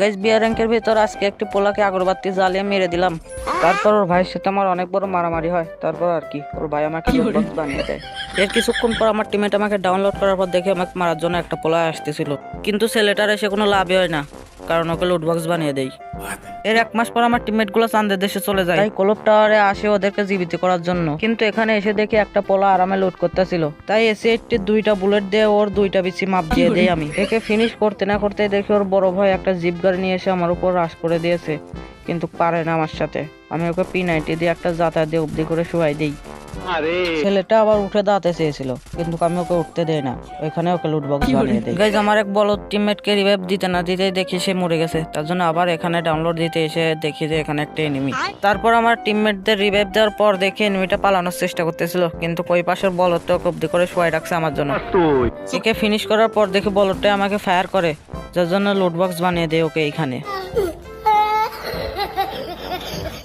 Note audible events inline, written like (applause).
Guys বিয়ার র্যাঙ্কের ভিতর আজকে একটি পোলাকে আগরবাতি জ্বালিয়ে মেরে দিলাম। তারপর ওর ভাইয়ের সাথে আমার অনেক বড় মারামারি হয়। তারপর আর কি ওর ভাই আমাকে বানিয়ে দেয়। এর কিছুক্ষণ পর আমার টিমেট আমাকে ডাউনলোড করার পর দেখে আমাকে মারার জন্য একটা পোলা আসতেছিল। কিন্তু ছেলেটার এসে কোনো লাভই হয় না। কারণ ওকে লুটবক্স বানিয়ে দেয় এর এক মাস পর আমার টিমমেটগুলো চান্দের দেশে চলে যায়। তাই কলপ টাওয়ারে আসে ওদেরকে জীবিত করার জন্য। কিন্তু এখানে এসে দেখি একটা পোলা আরামে লুট করতেছিল। তাই এসে একটি দুইটা বুলেট দিয়ে ওর দুইটা বিচি মাপ দিয়ে দেই আমি। একে ফিনিশ করতে না করতে দেখি ওর বড় ভাই একটা জিপ গাড়ি নিয়ে এসে আমার উপর রাশ করে দিয়েছে। কিন্তু পারে না আমার সাথে। আমি ওকে পি নাইনটি দিয়ে একটা যাতায়াত দিয়ে অব্দি করে শুয়াই দিই। ছেলেটা আবার উঠে দাঁড়াতে চেয়েছিল কিন্তু আমি ওকে উঠতে দেয় না। ওইখানে ওকে লুট বক্স বানিয়ে দেয় গাইজ আমার এক বলো টিমমেটকে রিভাইভ দিতে না দিতে দেখি সে মরে গেছে। তার জন্য আবার এখানে ডাউনলোড দিতে এসে দেখি যে এখানে একটা এনিমি তারপর আমার টিমমেটদের রিভাইভ দেওয়ার পর দেখে এনিমিটা পালানোর চেষ্টা করতেছিল কিন্তু কই পাশের বলরটা ওকে অব্দি করে শোয়াই রাখছে আমার জন্য। একে ফিনিশ করার পর দেখে বলতটা আমাকে ফায়ার করে যার জন্য লুট বক্স বানিয়ে দেয় ওকে এইখানে। (laughs)